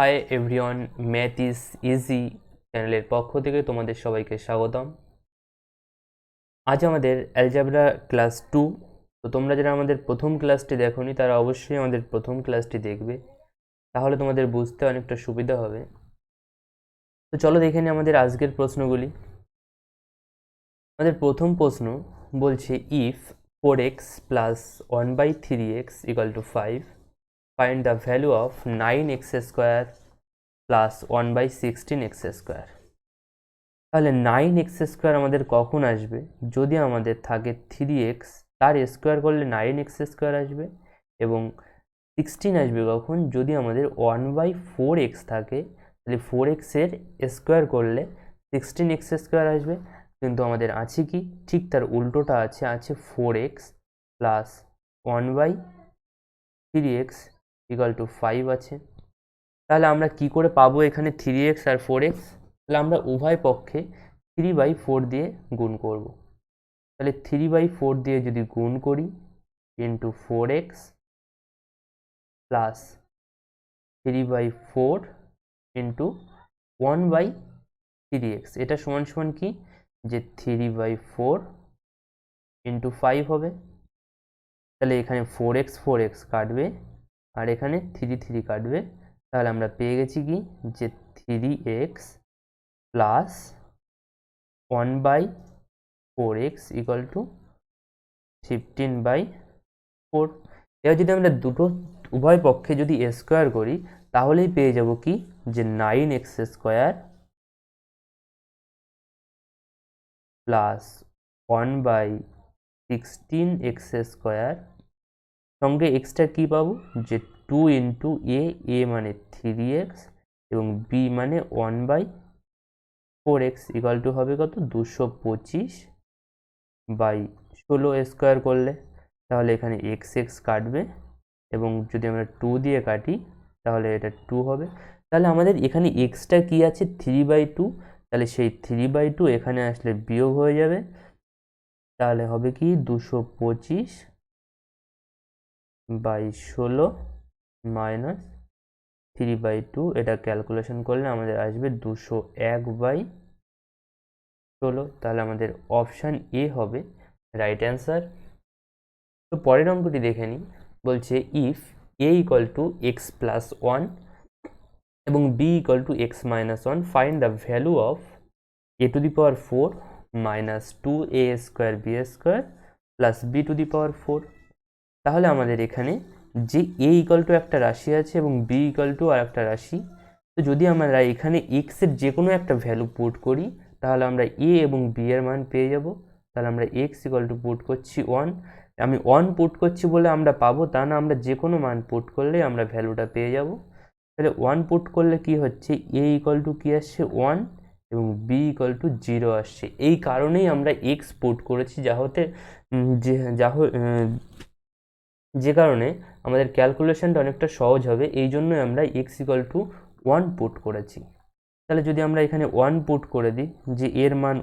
Hi everyone math is easy চ্যানেলের পক্ষ থেকে তোমাদের সবাইকে স্বাগতম। আজ আমাদের অ্যালজাবরা ক্লাস টু তো তোমরা যারা আমাদের প্রথম ক্লাসটি দেখোনি, তারা অবশ্যই আমাদের প্রথম ক্লাসটি দেখবে। তাহলে তোমাদের বুঝতে অনেকটা সুবিধা হবে। তো চলো দেখে নিই আমাদের আজকের প্রশ্নগুলি। আমাদের প্রথম প্রশ্ন বলছে if four x plus one by three x equal to five find the value of 9x square one by sixteen x square তাহলে নাইন এক্স স্কোয়ার আমাদের কখন আসবে? যদি আমাদের থাকে থ্রি এক্স তার স্কোয়ার করলে নাইন এক্স স্কোয়ার আসবে এবং সিক্সটিন আসবে কখন? যদি আমাদের ওয়ান বাই ফোর এক্স থাকে, তাহলে ফোর এক্সের স্কোয়ার করলে সিক্সটিন এক্স স্কোয়ার আসবে। কিন্তু আমাদের আছে কি? ঠিক তার উল্টোটা আছে আছে four x plus one by three x equal to five আছে। তাহলে আমরা কি করে পাবো এখানে থ্রি এক্স আর ফোর এক্স তাহলে আমরা উভয় পক্ষে থ্রি বাই ফোর দিয়ে গুণ করব। তাহলে থ্রি বাই ফোর দিয়ে যদি গুণ করি into four x plus three by four into one by three x এটা সমান সমান কি? যে three by four into five হবে। তাহলে এখানে ফোর এক্স ফোর এক্স কাটবে। আর এখানে থ্রি থ্রি কাটবে। তাহলে আমরা পেয়ে গেছি কি? যে three x plus one by four x equal to fifteen by four এবার যদি আমরা দুটো উভয় পক্ষে যদি স্কোয়ার করি, তাহলেই পেয়ে যাব কি? যে nine x square plus one by sixteen x square সঙ্গে এক্সট্রা কী পাবো? যে টু ইন্টু এ এ মানে থ্রি এক্স এবং বি মানে one by four x equal to হবে কত? দুশো পঁচিশ বাই ষোলো স্কোয়ার করলে। তাহলে এখানে এক্স এক্স কাটবে এবং যদি আমরা টু দিয়ে কাটি, তাহলে এটা টু হবে। তাহলে আমাদের এখানে এক্সট্রা কী আছে? থ্রি বাই টু তাহলে সেই থ্রি বাই টু এখানে আসলে বিয়োগ হয়ে যাবে। তাহলে হবে কি? দুশো পঁচিশ বাই ষোলো মাইনাস থ্রি বাই টু, এটা ক্যালকুলেশন করলে আমাদের আসবে দুশো এক বাই ষোলো। তাহলে আমাদের অপশান এ হবে রাইট অ্যান্সার। তো পরের অঙ্কটি দেখে নিই। বলছে if a equal to x plus one এবং b equal to x minus one, find the value of a to the power four minus two a square b square plus b to the power four. তাহলে আমাদের এখানে যে এ equal two একটা রাশি আছে এবং b equal two আর একটা রাশি, তো যদি আমরা এখানে এক্সের যে কোনো একটা ভ্যালু পুট করি, তাহলে আমরা এ এবং বি এর মান পেয়ে যাব। তাহলে আমরা এক্স ইকাল টু পুট করছি ওয়ান আমি ওয়ান পুট করছি বলে আমরা পাবো, তা না, আমরা যে কোনো মান পুট করলে আমরা ভ্যালুটা পেয়ে যাব। তাহলে ওয়ান পুট করলে কি হচ্ছে? এ ইকাল টু কী আসছে? ওয়ান এবং বি ইকাল টু জিরো আসছে। এই কারণেই আমরা এক্স পুট করেছি যা হতে যে যা যে কারণে আমাদের ক্যালকুলেশনটা অনেকটা সহজ হবে, এই জন্যই আমরা x equal to one put করেছি। তাহলে যদি আমরা এখানে ওয়ান পুট করে দিই, যে এর মান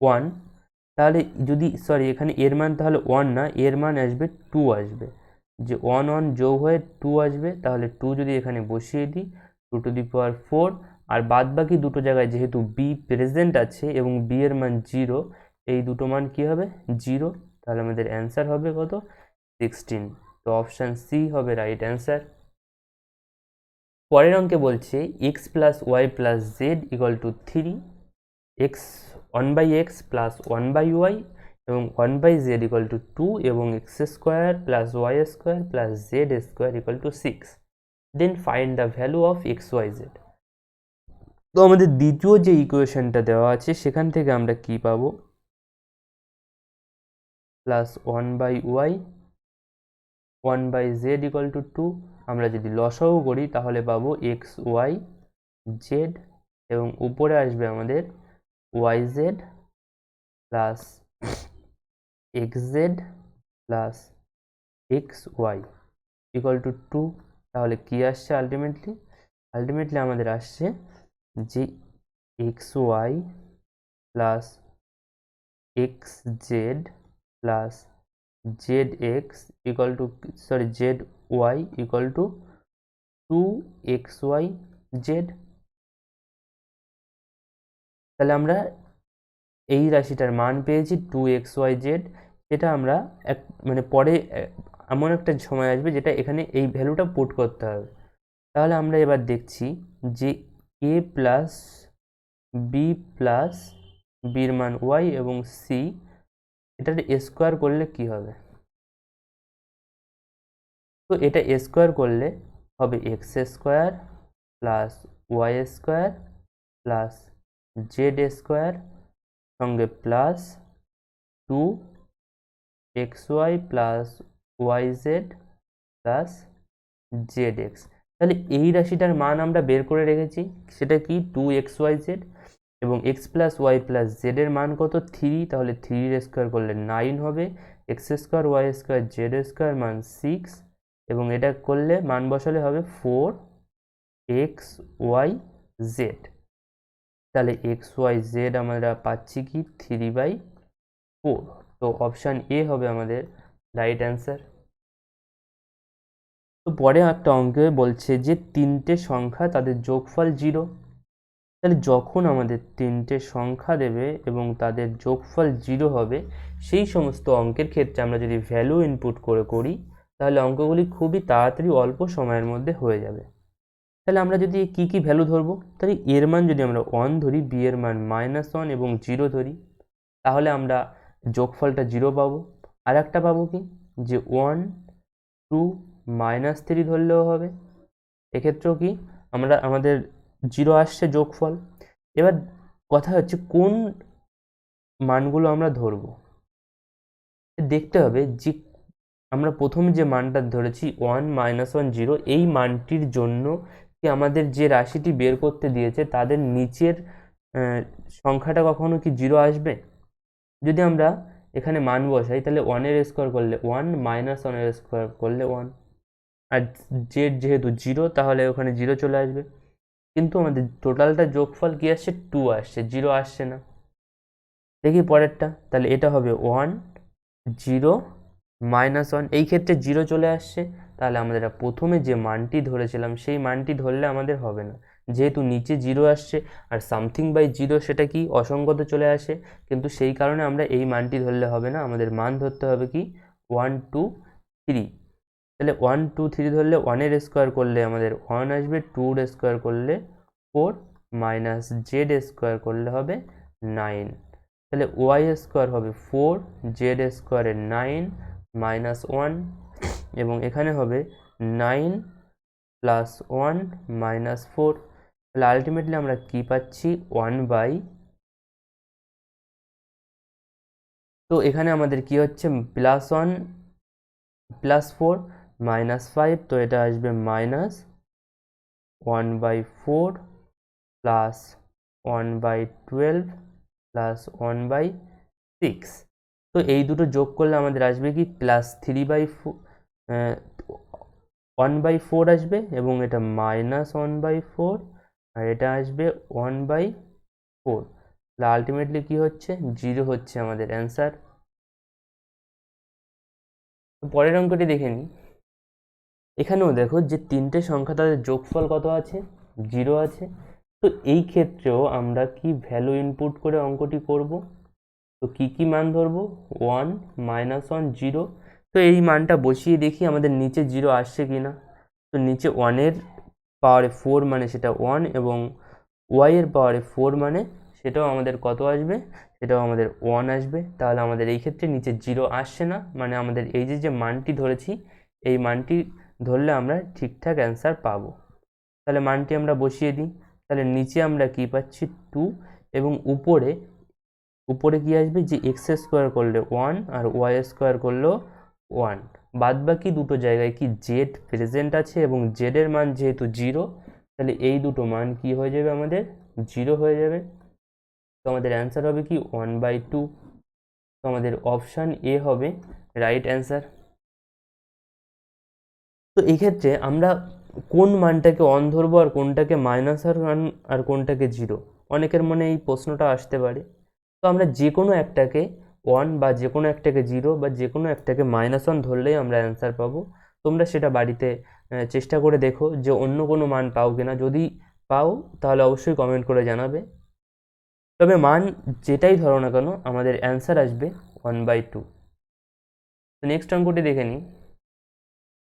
ওয়ান তাহলে যদি সরি এখানে এর মান তাহলে ওয়ান না, এর মান আসবে টু আসবে। যে ওয়ান ওয়ান যোগ হয়ে টু আসবে, তাহলে টু যদি এখানে বসিয়ে দিই two to the power four আর বাদ বাকি দুটো জায়গায় যেহেতু বি প্রেজেন্ট আছে এবং বি এর মান জিরো এই দুটো মান কী হবে? জিরো তাহলে আমাদের অ্যান্সার হবে কত? সিক্সটিন তো অপশান সি হবে রাইট অ্যান্সার পরের অঙ্কে বলছে x plus y plus z equal to three x one by x plus one by y এবং one by z equal to two এবং x square plus y square plus z square equal to six then find the value of x y z তো আমাদের দ্বিতীয় যে ইকুয়েশনটা দেওয়া আছে, সেখান থেকে আমরা কি পাবো? Plus one by y one by z equal to two আমরা যদি লসাও করি, তাহলে পাবো এক্স ওয়াই জেড এবং উপরে আসবে আমাদের y z plus x z plus x y equal to two তাহলে কী আসছে আলটিমেটলি আলটিমেটলি আমাদের আসছে যে x y plus x z plus z x equal to sorry z y equal to two x y z তাহলে আমরা এই রাশিটার মান পেয়েছি টু এক্স ওয়াই জেড যেটা আমরা এক মানে পরে এমন একটা সময় আসবে যেটা এখানে এই ভ্যালুটা পুট করতে হবে। তাহলে আমরা এবার দেখছি যে এ প্লাস বি প্লাস বির মান ওয়াই এবং সি এটার স্কোয়ার করলে কি হবে? তো এটা স্কোয়ার করলে হবে x square plus y square plus z square সঙ্গে plus two x y plus y z plus z x তাহলে এই রাশিটার মান আমরা বের করে রেখেছি, সেটা কি? টু এক্স ওয়াই জেড এবং এক্স প্লাস ওয়াই প্লাস জেডের মান কত? থ্রি তাহলে থ্রির স্কোয়ার করলে নাইন হবে। X square y square z square মান সিক্স এবং এটা করলে মান বসালে হবে ফোর এক্স ওয়াই জেড তাহলে এক্স ওয়াই জেড আমরা পাচ্ছি কি? থ্রি বাই ফোর তো অপশান এ হবে আমাদের রাইট অ্যান্সার তো পরে একটা অঙ্কে বলছে যে তিনটে সংখ্যা তাদের যোগফল জিরো তাহলে যখন আমাদের তিনটে সংখ্যা দেবে এবং তাদের যোগফল জিরো হবে, সেই সমস্ত অঙ্কের ক্ষেত্রে আমরা যদি ভ্যালু ইনপুট করে করি, তাহলে অঙ্কগুলি খুবই তাড়াতাড়ি অল্প সময়ের মধ্যে হয়ে যাবে। তাহলে আমরা যদি কি কি ভ্যালু ধরবো? তাহলে এর মান যদি আমরা ওয়ান ধরি বি এর মান মাইনাস ওয়ান এবং জিরো ধরি, তাহলে আমরা যোগফলটা জিরো পাবো। আর একটা পাবো কি? যে ওয়ান টু মাইনাস থ্রি ধরলেও হবে। এক্ষেত্রেও কি? আমরা আমাদের জিরো আসছে যোগফল। এবার কথা হচ্ছে কোন মানগুলো আমরা ধরবো? দেখতে হবে যে আমরা প্রথম যে মানটা ধরেছি ওয়ান মাইনাস ওয়ান জিরো, এই মানটির জন্য কি আমাদের যে রাশিটি বের করতে দিয়েছে তাদের নিচের সংখ্যাটা কখনো কি জিরো আসবে? যদি আমরা এখানে মান বসাই তাহলে ওয়ানের স্কোয়ার করলে ওয়ান মাইনাস ওয়ানের স্কোয়ার করলে ওয়ান আর জেড যেহেতু জিরো, তাহলে ওখানে জিরো চলে আসবে। কিন্তু আমাদের টোটালটা যোগফল কি আসছে? টু আসছে জিরো আসছে না। দেখি পরেরটা, তাহলে এটা হবে ওয়ান জিরো মাইনাস ওয়ান এই ক্ষেত্রে জিরো চলে আসছে, তাহলে আমাদের প্রথমে যে মানটি ধরেছিলাম, সেই মানটি ধরলে আমাদের হবে না। যেহেতু নিচে জিরো আসছে, আর সামথিং বাই জিরো সেটা কি? অসঙ্গত চলে আসে। কিন্তু সেই কারণে আমরা এই মানটি ধরলে হবে না। আমাদের মান ধরতে হবে কি? ওয়ান টু থ্রি তাহলে ওয়ান টু থ্রি ধরলে ওয়ানের স্কোয়ার করলে আমাদের ওয়ান আসবে টুর স্কোয়ার করলে ফোর মাইনাস জেড স্কোয়ার করলে হবে নাইন তাহলে ওয়াই স্কোয়ার হবে ফোর জেড স্কোয়ারের নাইন মাইনাস ওয়ান এবং এখানে হবে nine plus one minus four তাহলে আলটিমেটলি আমরা কি পাচ্ছি? ওয়ান বাই তো এখানে আমাদের কি হচ্ছে? Plus one plus four minus five তো এটা আসবে minus one by four plus one by twelve plus one by six তো এই দুটো যোগ করলে আমাদের আসবে কি? Plus three by one by four আসবে এবং এটা মাইনাস ওয়ান বাই ফোর আর এটা আসবে ওয়ান বাই ফোর তাহলে আলটিমেটলি কী হচ্ছে? জিরো হচ্ছে আমাদের অ্যান্সার পরের অঙ্কটি দেখে নিই। এখানেও দেখো যে তিনটে সংখ্যা তাদের যোগফল কত আছে? জিরো আছে। তো এই ক্ষেত্রেও আমরা কি ভ্যালু ইনপুট করে অঙ্কটি করব? তো কি কি মান ধরবো? ওয়ান মাইনাস ওয়ান জিরো তো এই মানটা বসিয়ে দেখি আমাদের নিচে জিরো আসছে কি না তো নিচে ওয়ানের পাওয়ারে ফোর মানে সেটা ওয়ান এবং ওয়াইয়ের পাওয়ারে ফোর মানে সেটাও আমাদের কত আসবে? সেটাও আমাদের ওয়ান আসবে। তাহলে আমাদের এই ক্ষেত্রে নিচে জিরো আসছে না। মানে আমাদের এই যে যে মানটি ধরেছি, এই মানটি ধরলে আমরা ঠিকঠাক অ্যান্সার পাবো। তাহলে মানটি আমরা বসিয়ে দিই। তাহলে নিচে আমরা কি পাচ্ছি? টু এবং উপরে উপরে কি আসবে? যে এক্স স্কোয়ার করলে ওয়ান আর ওয়াই স্কোয়ার করলেও ওয়ান বাদ বাকি দুটো জায়গায় কি জেড প্রেজেন্ট আছে এবং জেডের মান যেহেতু জিরো তাহলে এই দুটো মান কি হয়ে যাবে আমাদের? জিরো হয়ে যাবে। তো আমাদের অ্যান্সার হবে কি ওয়ান বাই টু তো আমাদের অপশান এ হবে রাইট অ্যান্সার তো এই ক্ষেত্রে আমরা কোন মানটাকে অন ধরবো আর কোনটাকে মাইনাস আর আর কোনটাকে জিরো অনেকের মনে এই প্রশ্নটা আসতে পারে। তো আমরা যে কোনো একটাকে ওয়ান বা যে কোনো একটাকে জিরো বা যে কোনো একটাকে মাইনাস ওয়ান ধরলেই আমরা অ্যান্সার পাবো। তোমরা সেটা বাড়িতে চেষ্টা করে দেখো যে অন্য কোনো মান পাও কিনা। যদি পাও, তাহলে অবশ্যই কমেন্ট করে জানাবে। তবে মান যেটাই ধরো না কেন, আমাদের অ্যান্সার আসবে ওয়ান বাই টু নেক্সট অঙ্কটি দেখে নিই।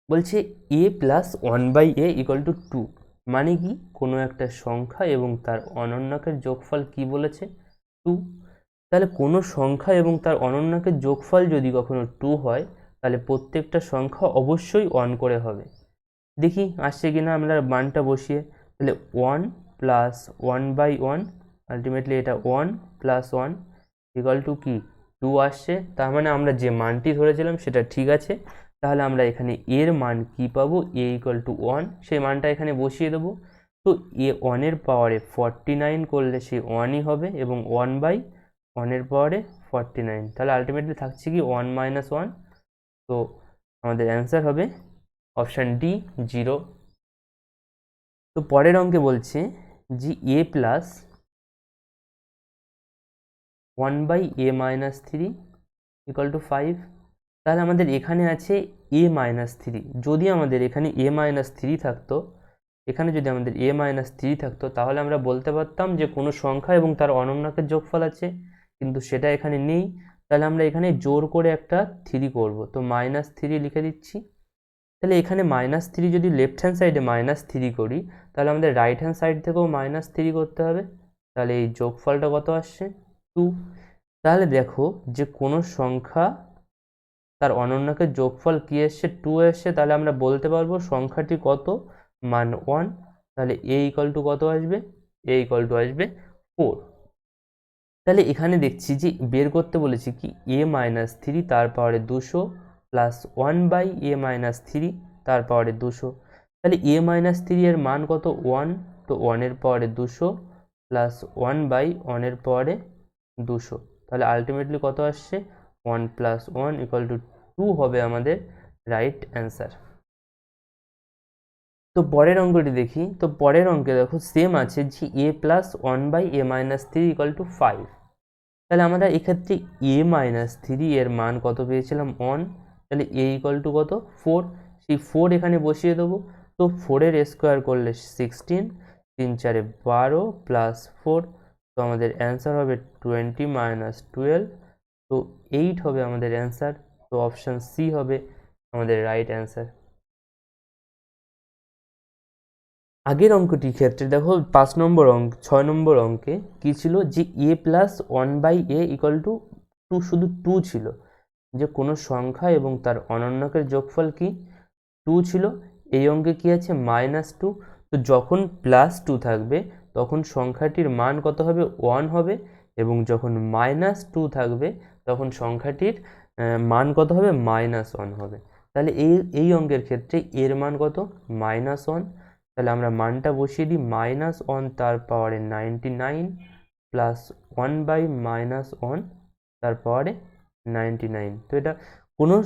বলছে a plus one by a equal to two মানে কি? কোনো একটা সংখ্যা এবং তার অনন্যকের যোগফল কি বলেছে? টু তাহলে কোনো সংখ্যা এবং তার অনন্যকের যোগফল যদি কখনো টু হয়, তাহলে প্রত্যেকটা সংখ্যা অবশ্যই ওয়ান করে হবে। দেখি আসছে কি না আমরা মানটা বসিয়ে। তাহলে one plus one by one ultimately এটা one plus one equal to কি? টু আসছে। তার মানে আমরা যে মানটি ধরেছিলাম সেটা ঠিক আছে। তাহলে আমরা এখানে এর মান কি পাবো? এ ইকুয়াল টু ওয়ান সেই মানটা এখানে বসিয়ে দেবো। তো এ ওয়ানের পাওয়ারে ফর্টি নাইন করলে সেই ওয়ানই হবে এবং ওয়ান বাই ওয়ানের পাওয়ারে ফর্টি নাইন তাহলে আলটিমেটলি থাকছে কি ওয়ান মাইনাস ওয়ান তো আমাদের অ্যান্সার হবে অপশান ডি জিরো তো পরের অঙ্কে বলছে জি a plus one by a minus three equal to five তাহলে আমাদের এখানে আছে এ মাইনাস থ্রি যদি আমাদের এখানে এ মাইনাস থ্রি থাকতো, এখানে যদি আমাদের এ মাইনাস থ্রি থাকতো, তাহলে আমরা বলতে পারতাম যে কোনো সংখ্যা এবং তার অনন্যকের যোগফল আছে, কিন্তু সেটা এখানে নেই। তাহলে আমরা এখানে জোর করে একটা থ্রি করব। তো মাইনাস থ্রি লিখে দিচ্ছি। তাহলে এখানে মাইনাস থ্রি যদি লেফট হ্যান্ড সাইডে মাইনাস থ্রি করি, তাহলে আমাদের রাইট হ্যান্ড সাইড থেকেও মাইনাস থ্রি করতে হবে। তাহলে এই যোগফলটা কত আসছে? টু তাহলে দেখো যে কোনো সংখ্যা তার অনন্যকের যোগফল কী এসছে? টু এসছে। তাহলে আমরা বলতে পারব সংখ্যাটি কত? মান ওয়ান তাহলে এ ইকাল টু কত আসবে? এ ইকাল টু আসবে ফোর তাহলে এখানে দেখছি যে বের করতে বলেছি কি? এ মাইনাস থ্রি তার পাওয়ারে দুশো plus one by a minus three তার পাওয়ারে দুশো। তাহলে এ মাইনাস থ্রি এর মান কত? ওয়ান তো ওয়ানের পাওয়ারে দুশো প্লাস ওয়ান বাই ওয়ানের পাওয়ারে দুশো। তাহলে আলটিমেটলি কত আসছে? One plus one equal to two হবে আমাদের রাইট অ্যান্সার তো পরের অঙ্কটি দেখি। তো পরের অঙ্কে দেখো সেম আছে যে a plus one by a minus three equal to five তাহলে আমরা এক্ষেত্রে এ মাইনাস থ্রি এর মান কত পেয়েছিলাম? ওয়ান তাহলে এ ইকুয়াল টু কত? ফোর সেই ফোর এখানে বসিয়ে দেবো। তো ফোরের স্কোয়ার করলে সিক্সটিন তিন চারে বারো প্লাস ফোর তো আমাদের অ্যান্সার হবে টোয়েন্টি মাইনাস টুয়েলভ তো এইট হবে আমাদের অ্যান্সার তো অপশান সি হবে আমাদের রাইট অ্যান্সার আগের অঙ্কটির ক্ষেত্রে দেখো, পাঁচ নম্বর অঙ্ক, ছয় নম্বর অঙ্কে কী ছিল? যে a plus one by a equal to two শুধু টু ছিল। যে কোনো সংখ্যা এবং তার অনন্যকের যোগফল কি? টু ছিল। এই অঙ্কে কী আছে? মাইনাস টু তো যখন প্লাস টু থাকবে, তখন সংখ্যাটির মান কত হবে? ওয়ান হবে। এবং যখন মাইনাস টু থাকবে, তখন সংখ্যাটির মান কত হবে? মাইনাস ওয়ান হবে। তাহলে এই এই অঙ্কের ক্ষেত্রে এর মান কত? মাইনাস ওয়ান তাহলে আমরা মানটা বসিয়ে দিই। মাইনাস ওয়ান তার পাওয়ারে ninety nine plus one by minus one তার পাওয়ারে নাইনটি নাইন তো এটা কোনো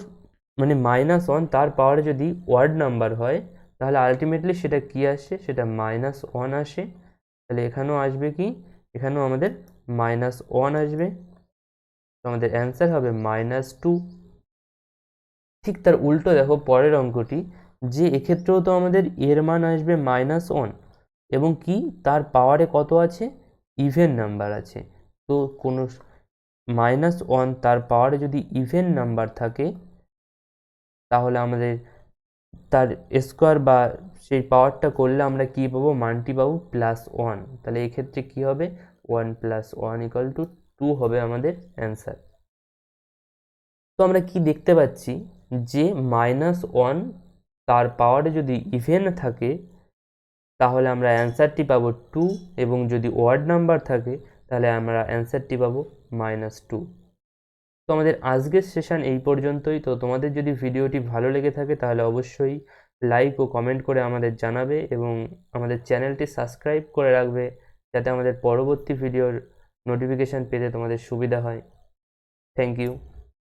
মানে মাইনাস ওয়ান তার পাওয়ারে যদি ওয়ার্ড নাম্বার হয়, তাহলে আলটিমেটলি সেটা কি আসে? সেটা মাইনাস ওয়ান আসে। তাহলে এখানেও আসবে কি? এখানেও আমাদের মাইনাস ওয়ান আসবে। তো আমাদের অ্যান্সার হবে মাইনাস টু ঠিক তার উল্টো দেখো পরের অঙ্কটি, যে এক্ষেত্রেও তো আমাদের এর মান আসবে মাইনাস ওয়ান এবং কি? তার পাওয়ারে কত আছে? ইভেন নাম্বার আছে। তো কোনো মাইনাস ওয়ান তার পাওয়ারে যদি ইভেন নাম্বার থাকে, তাহলে আমাদের তার স্কোয়ার বা সেই পাওয়ারটা করলে আমরা কি পাবো? মানটি পাবো প্লাস ওয়ান তাহলে এক্ষেত্রে কি হবে? One plus one equal to two হবে আমাদের অ্যান্সার। তো আমরা কি দেখতে পাচ্ছি? যে মাইনাস ওয়ান তার পাওয়ারে যদি ইভেন থাকে, তাহলে আমরা অ্যান্সারটি পাবো টু এবং যদি ওয়ার্ড নাম্বার থাকে, তাহলে আমরা অ্যান্সারটি পাবো মাইনাস টু। তো আমাদের আজকের সেশন এই পর্যন্তই। তো তোমাদের যদি ভিডিওটি ভালো লেগে থাকে, তাহলে অবশ্যই লাইক ও কমেন্ট করে আমাদের জানাবে এবং আমাদের চ্যানেলটি সাবস্ক্রাইব করে রাখবে, যাতে আমাদের পরবর্তী ভিডিওর নোটিফিকেশান পেতে তোমাদের সুবিধা হয়। Thank you